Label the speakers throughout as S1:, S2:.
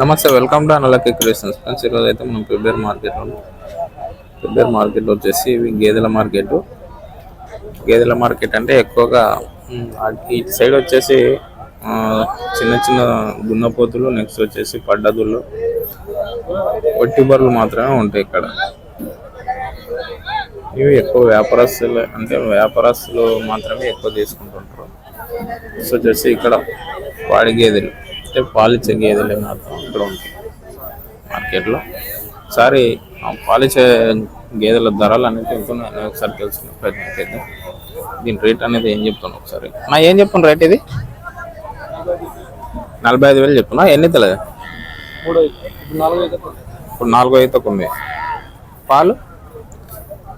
S1: నమస్తే welcome to అనలకి creations friends ఈరోజు అయితే మనం ఫిబ్రవరి మార్కెట్ ఫిబ్రవరి మార్కెట్ వచ్చేసి ఇవి గేదెల మార్కెట్. గేదెల మార్కెట్ అంటే ఎక్కువగా ఇటు సైడ్ వచ్చేసి చిన్న చిన్న గున్నపోతులు నెక్స్ట్ వచ్చేసి పడ్డదులు ఒట్టి బర్రెలు మాత్రమే ఉంటాయి ఇక్కడ. ఇవి ఎక్కువ వ్యాపారస్తులు అంటే వ్యాపారస్తులు మాత్రమే ఎక్కువ తీసుకుంటుంటారు. సో వచ్చేసి ఇక్కడ పాడి గేదెలు. అంటే పాలిచ్చే గేదెలు మాత్రం ఇక్కడ ఉంటాయి మార్కెట్లో. ఒకసారి పాలిచ్చే గేదెల ధరలు అనేది ఎంత అనేది ఒకసారి తెలుసుకునే ప్రయత్నం చేద్దాం. దీని రేట్ అనేది ఏం చెప్తాను ఒకసారి? నా ఏం చెప్పాను రేట్ ఇది? నలభై ఐదు వేలు చెప్తున్నా ఎన్ని తెలియదు
S2: ఇప్పుడు నాలుగు అయితే
S1: ఉంది. పాలు?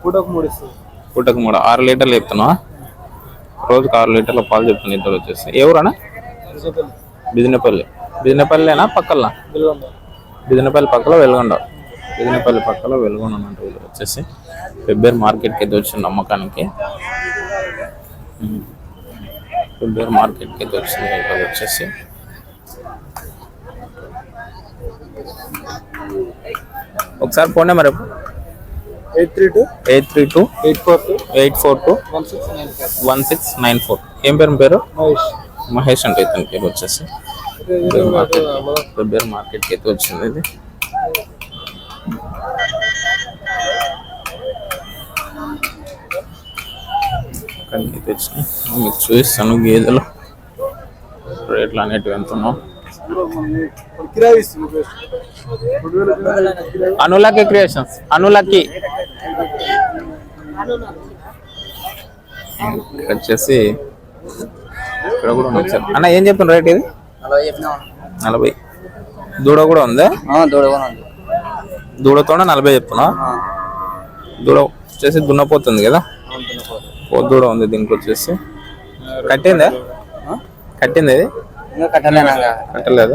S2: పూటకు మూడు
S1: పూటకు మూడు. ఆరు లీటర్లు చెప్తున్నా రోజుకు ఆరు లీటర్ల పాలు చెప్తున్నా ఇద్దరు వచ్చేసి. ఎవరన్నా బిజినపల్లి బిజినపల్లినా పక్కల
S2: వెలుగొండ
S1: బిజినపల్లి పక్కలో వెలుగొండ. బిజినపల్లి పక్కలో వెలుగొండ వీళ్ళు వచ్చేసి. ఫిబ్రవరి మార్కెట్కి అయితే వచ్చింది అమ్మకానికి. ఫిబ్రవరి మార్కెట్కి అయితే వచ్చింది ఇక్కడ వచ్చేసి. ఒకసారి phone number
S2: eight three two.
S1: Eight three two.
S2: Eight four two.
S1: Eight four two.
S2: One six nine five
S1: one six nine four. ఏం పేరు పేరు?
S2: మహేష్.
S1: మహేష్ అంటే ఇతని పేరు వచ్చేసి. మార్కెట్ మార్కెట్కి అయితే వచ్చింది ఇది. అక్కడికి వచ్చినాయి మీకు చూపిస్తాను గేదెలు. రేట్లు అనేటివి ఎంత
S2: కిరాయి
S1: అనులకి క్రియేషన్స్ అనులకి. వచ్చేసి ఇక్కడ కూడా ఉంది. అన్న ఏం చెప్తున్నారు రేట్ ఇది?
S3: నలభై చెప్పినా
S1: నలభై. దూడ కూడా ఉందా?
S3: దూడగా ఉంది.
S1: దూడతోనే నలభై చెప్తున్నా. దూడ వచ్చేసి దున్నపోతుంది కదా? దూడ ఉంది దీనికి వచ్చేసి. కట్టిందా? కట్టింది ఇది? కట్టలేదు?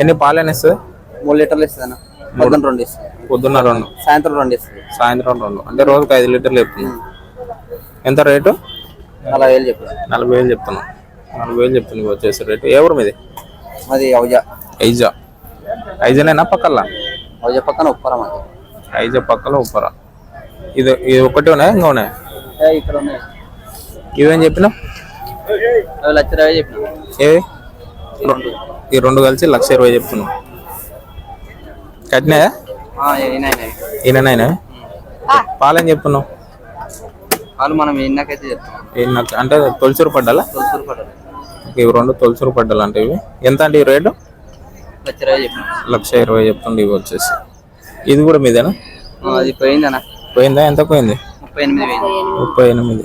S1: ఎన్ని పాలు ఇస్తుంది?
S3: మూడు లీటర్లు ఇస్తుంది అన్న. పొద్దున్న రెండు ఇస్తుంది.
S1: పొద్దున్న రెండు.
S3: సాయంత్రం రెండు ఇస్తుంది.
S1: సాయంత్రం రెండు. అంటే రోజుకి ఐదు లీటర్లు చెప్తున్నా. ఎంత రేటు?
S3: నలభై వేలు చెప్పి
S1: నలభై వేలు చెప్తున్నా. నలభై వేలు ఇవి వచ్చేసి రేటు. ఎవరు మీది?
S3: అది అవుజా
S1: ఐజా. ఐజానేనా పక్కల
S3: అవుజా పక్కన ఉప్పరం అది
S1: ఐజా పక్కల ఉప్పరా? ఇది ఇది ఒకటి ఉన్నాయి? ఇంకా ఉన్నాయి?
S3: ఇక్కడ ఉన్నాయి.
S1: ఇవేం చెప్పినావు
S3: లక్ష ఇరవై చెప్పిన.
S1: ఏవి? రెండు ఈ రెండు కలిసి లక్ష ఇరవై చెప్తున్నాం. కట్టినాయా? ఈయనైనా పాలేం చెప్తున్నావు?
S3: వాళ్ళు మనం ఎన్నకైతే చెప్తాం.
S1: అంటే తొలిచూరు పడ్డాలా?
S3: తొలసూరు పడ్డది
S1: ఇవి రెండు తొలిచూరు పడ్డాలు అంటే ఇవి. ఎంత ఈ రేటు?
S3: లక్ష ఇరవై చెప్పిన.
S1: లక్ష ఇరవై చెప్తుండే ఇవి వచ్చేసి. ఇది కూడా మీదేనా?
S3: అది పోయిందన్న.
S1: పోయిందా? ఎంత పోయింది?
S3: ముప్పై ఎనిమిది
S1: ముప్పై ఎనిమిది.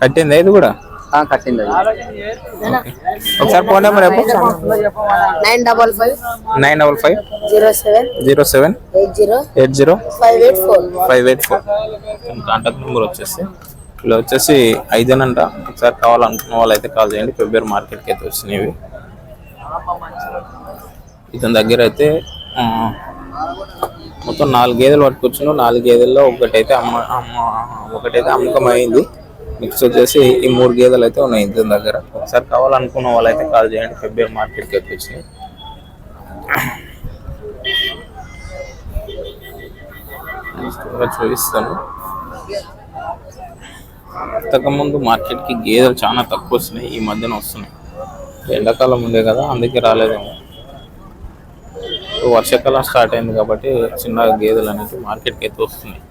S1: కట్టిందా ఇది కూడా?
S3: కట్టింది.
S1: ఒకసారి ఫోన్ నెంబర్ చెప్పు.
S4: Nine double five
S1: nine double five
S4: zero seven
S1: zero seven
S4: eight zero
S1: eight zero
S4: five eight four
S1: five eight four. Contact number వచ్చేసి ఇలా వచ్చేసి ఐదేనంట. ఒకసారి కావాలనుకున్న వాళ్ళు అయితే కాల్ చేయండి. ఫిబ్రవరి మార్కెట్కి అయితే వచ్చినాయి ఇతని దగ్గర అయితే మొత్తం నాలుగు గేదెలు పట్టుకొచ్చిన నాలుగు గేదెల్లో ఒకటైతే అమ్మ అమ్మ ఒకటైతే అమ్మకం అయింది. నెక్స్ట్ వచ్చేసి ఈ మూడు గేదెలు అయితే ఉన్నాయి ఇతని దగ్గర. ఒకసారి కావాలనుకున్న వాళ్ళు అయితే కాల్ చేయండి ఫిబ్రవరి మార్కెట్కి కూడా చూపిస్తాను. ఇంతకుముందు మార్కెట్కి గేదెలు చాలా తక్కువ వస్తున్నాయి ఈ మధ్యన వస్తున్నాయి. ఎండాకాలం ఉండే కదా అందుకే రాలేదేమో. వర్షాకాలం స్టార్ట్ అయింది కాబట్టి చిన్న గేదెలు అనేవి మార్కెట్కి అయితే వస్తున్నాయి.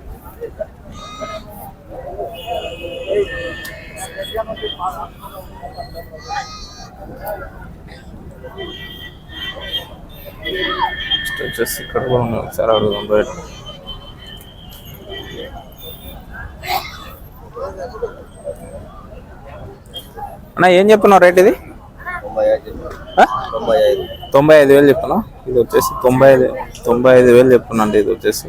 S1: నెక్స్ట్ వచ్చేసి ఇక్కడ కూడా ఉన్నాయి ఒకసారి అడుగుదాం బయట అన్న ఏం చెప్తున్నావు రేట్ ఇది?
S3: తొంభై ఐదు
S1: వేలు చెప్తున్నా ఇది వచ్చేసి తొంభై ఐదు తొంభై ఐదు వేలు చెప్తున్నా అండి ఇది వచ్చేసి.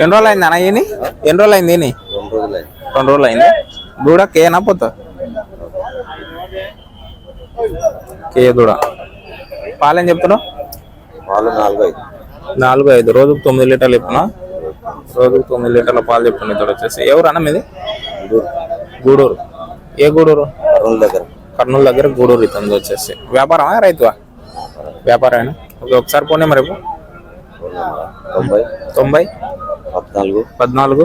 S1: ఎన్ని రోజులు అయింది అన్న ఎన్ని రోజులు అయింది ఈయన?
S3: రెండు రోజులు అయింది.
S1: దూడ కేనా పోతా? కే దూడ. పాలేం చెప్తున్నావు?
S3: నాలుగు ఐదు.
S1: నాలుగు ఐదు. రోజుకు తొమ్మిది లీటర్లు చెప్తున్నా. రోజుకు తొమ్మిది లీటర్ల పాలు చెప్తున్నా ఇక్కడ వచ్చేసి. ఎవరు అన్న మీది? గూడూరు. ఏ గూడూరు?
S3: రెండు దగ్గర.
S1: కర్నూలు దగ్గర గూడూరు ఇతంది వచ్చేసి. వ్యాపారమా రైతువా? వ్యాపారమేనా? ఓకే ఒకసారి పోనీ మరి
S3: తొంభై.
S1: తొంభై.
S3: పద్నాలుగు.
S1: పద్నాలుగు.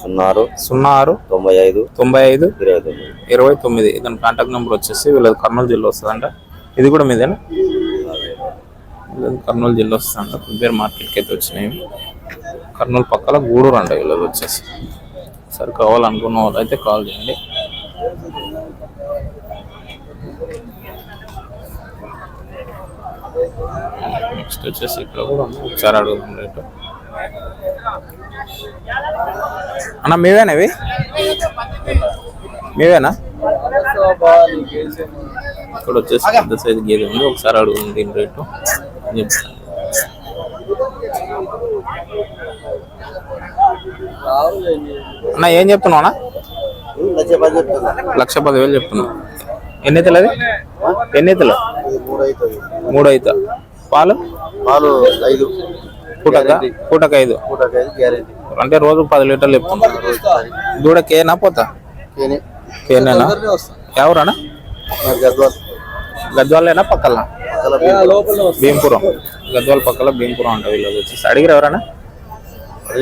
S3: సున్నా ఆరు
S1: సున్నా ఆరు
S3: తొంభై ఐదు.
S1: తొంభై ఐదు.
S3: ఇరవై తొమ్మిది.
S1: ఇరవై తొమ్మిది. దాని కాంటాక్ట్ నెంబర్ వచ్చేసి వీళ్ళది కర్నూలు జిల్లా వస్తుందంట. ఇది కూడా మీదేనా? కర్నూలు జిల్లా వస్తుందంట. పేరు మార్కెట్కి అయితే వచ్చినాయి. కర్నూలు పక్కల గూడూరు అంట వీళ్ళది వచ్చేసి. సరే కావాలనుకున్న వాళ్ళు అయితే కాల్ చేయండి. నెక్స్ట్ వచ్చేసి ఇక్కడ. ఒకసారి అడుగుదాం రేటు అన్న మీవేనా ఇవి? మీవేనా? ఇక్కడ వచ్చేసి పెద్ద సైజు గేదె ఉంది. ఒకసారి అడుగుంది దీని రేటు చెప్తాను. అన్న ఏం చెప్తున్నావు అన్న?
S3: లక్ష
S1: పదివేలు చెప్తున్నావు. ఎన్ని అవుతుంది అది ఎన్ని
S3: మూడు
S1: అవుతా పాలు?
S3: పాలు ఐదు.
S1: పూటక? పూటక ఐదు
S3: పూటకి ఐదు గ్యారెంటీ.
S1: అంటే రోజు పది లీటర్లు చెప్తున్నా దూడ కేనా పోతా?
S3: కేనే.
S1: కేనేనా? ఎవరన్నా
S3: గద్వాల్.
S1: గద్వాలేనా పక్కన
S3: పక్కల
S1: భీంపురం. గద్వాల పక్కల భీంపురం అంట వీళ్ళది వచ్చేసి అడిగిరు ఎవరన్నా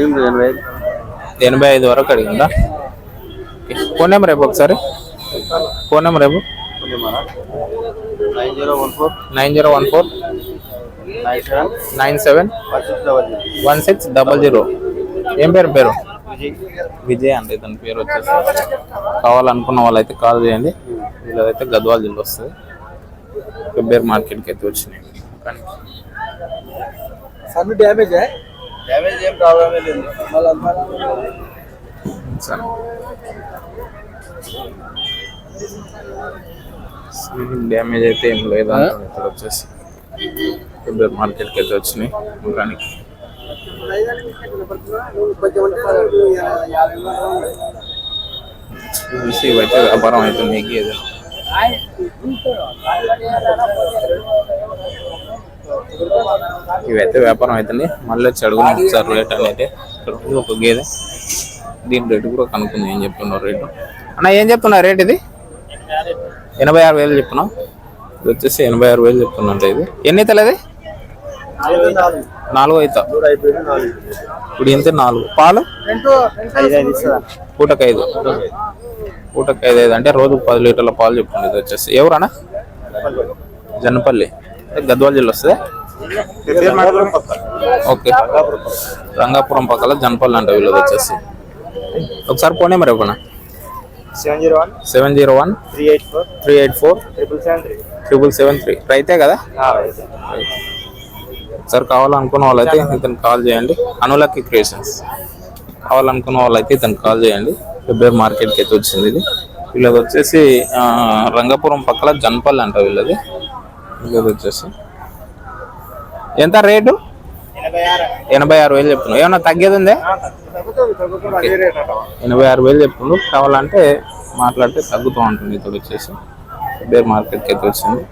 S3: ఎనభై ఐదు.
S1: ఎనభై ఐదు వరకు అడిగిందా. ఫోన్ నెంబర్ రేపు ఒకసారి. ఫోన్ నెంబర్ రేపు.
S3: Nine zero one four
S1: nine zero one four.
S3: Nine seven.
S1: Nine seven.
S3: Five six double zero
S1: one six double zero. ఏం పేరు పేరు? విజయ్ అంటే ఇతని పేరు వచ్చేసి. కావాలనుకున్న వాళ్ళైతే కాల్ చేయండి. వీళ్ళదైతే గద్వాల జిల్లా వస్తుంది. ఫిబ్రవరి మార్కెట్కి అయితే వచ్చినాయి. కానీ
S2: డ్యామేజ్?
S3: డ్యామేజ్ ఏం ప్రాబ్లమే లేదు.
S1: సరే. డ్యామేజ్ అయితే ఏం లేదా ఇక్కడ వచ్చేసి. ఫిబ్రవరి మార్కెట్కి అయితే వచ్చినాయి కానీ చూసి ఇవైతే వ్యాపారం అవుతుంది గేదెలు ఇవైతే వ్యాపారం అవుతుంది మళ్ళీ వచ్చి అడుగున్నాం ఒకసారి రేట్ అనేది. ఇక్కడ ఒక గేదె. దీని రేటు కూడా కనుక్కుంది ఏం చెప్తున్నారు రేటు. అన్న ఏం చెప్తున్నారు రేట్ ఇది? ఎనభై ఆరు వేలు చెప్తున్నాం. ఇది వచ్చేసి ఎనభై ఆరు వేలు చెప్తున్నట్టు ఇది. ఎన్ని అవుతుంది నాలుగు అవుతా ఇప్పుడు ఇంత నాలుగు. పాలు?
S3: ఐదు ఐదు ఇస్తుందా
S1: పూటకు ఐదు పూటకు ఐదు ఐదు అంటే రోజు పది లీటర్ల పాలు చెప్తుంది ఇది వచ్చేసి. ఎవరన్నా? జనపల్లి. గద్వాల జిల్లా వస్తుంది? ఓకే. రంగాపురం పక్కల జనపల్లి అంట వీళ్ళది వచ్చేసి. ఒకసారి పోనీ మరి ఒకనా
S3: seven zero one
S1: seven zero one
S3: three eight four
S1: three eight four
S3: triple seven three.
S1: Triple seven three. రైతే కదా? సార్ కావాలనుకున్న వాళ్ళైతే ఇతను కాల్ చేయండి. అనులకి క్రియేషన్స్. కావాలనుకున్న వాళ్ళైతే ఇతను కాల్ చేయండి. ఫిబ్రవరి మార్కెట్కి అయితే వచ్చింది ఇది. వీళ్ళది వచ్చేసి రంగపురం పక్కల జన్పల్లి అంట వీళ్ళది. వీళ్ళది వచ్చేసి. ఎంత రేటు? ఎనభై ఆరు. వేలు చెప్తున్నావు. ఏమన్నా తగ్గేది ఉందే ఎనభై ఆరు వేలు చెప్తుండ్రు కావాలంటే మాట్లాడితే తగ్గుతూ ఉంటుంది ఇతడు వచ్చేసి. ఫిబ్రవరి మార్కెట్కి అయితే వచ్చింది.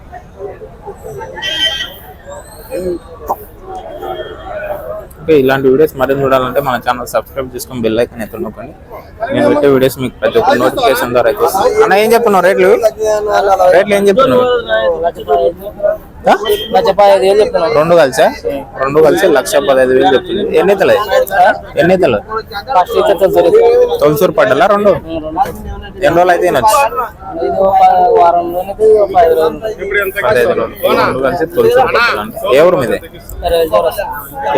S1: ఓకే ఇలాంటి వీడియోస్ మరిన్ని చూడాలంటే మన ఛానల్ సబ్స్క్రైబ్ చేసుకొని బెల్ ఐకన్ అయితే నొక్కండి. నేను పెట్టే వీడియోస్ మీకు ప్రతి ఒక్క నోటిఫికేషన్ ద్వారా అయితే వస్తుంది. అన్న ఏం చెప్తున్నావు? రేట్లు? రేట్లు ఏం చెప్తున్నావు? రెండు కలిసా? రెండు కలిసి లక్ష పదహైదు వేలు చెప్తుంది ఎన్ని ఇతలు ఎన్ని ఇతలు తొలసూరు పడ్డలా రెండు? ఎన్ని రోజులు అయితే తినొచ్చు పదహైదు రోజులు. ఈ రెండు కలిసి తొలసూరు పడ్డలండి ఏ ఊరు మీదే?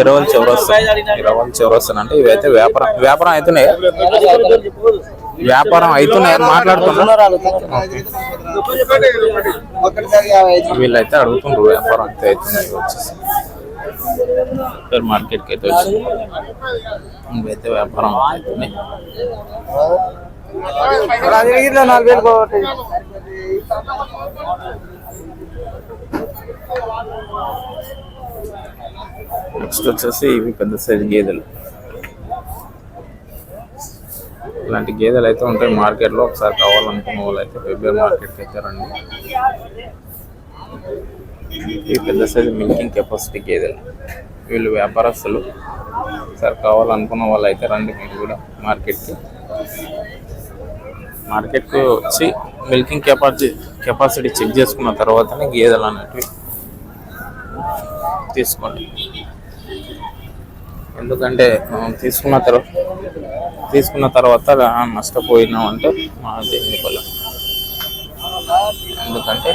S1: ఇరవై చౌరస్తా. ఇరవై అంటే ఇవైతే వ్యాపారం వ్యాపారం అవుతున్నాయి? వ్యాపారం అవుతున్నాయి అని మాట్లాడుతున్నారు వీళ్ళైతే అడుగుతుండ్రు వ్యాపారం అయితే అవుతున్నాయి వచ్చేసి సూపర్ మార్కెట్కి అయితే వచ్చి ఇవైతే వ్యాపారం అవుతున్నాయి. నెక్స్ట్ వచ్చేసి ఇవి పెద్ద సైజు గేదెలు. ఇలాంటి గేదెలు అయితే ఉంటాయి మార్కెట్లో. ఒకసారి కావాలనుకున్న వాళ్ళు అయితే ఫిబ్రవరి మార్కెట్కి అయితే రండి. ఈ పెద్ద సైజు మిల్కింగ్ కెపాసిటీ గేదెలు. వీళ్ళు వ్యాపారస్తులు. ఒకసారి కావాలనుకున్న వాళ్ళు అయితే రండి మీరు కూడా మార్కెట్కి మార్కెట్కి వచ్చి మిల్కింగ్ కెపాసిటీ కెపాసిటీ చెక్ చేసుకున్న తర్వాతనే గేదెలు అనేటివి తీసుకోండి. ఎందుకంటే మనం తీసుకున్న తర్వాత తీసుకున్న తర్వాత నష్టపోయినాం అంటే మా దేని వల్ల ఎందుకంటే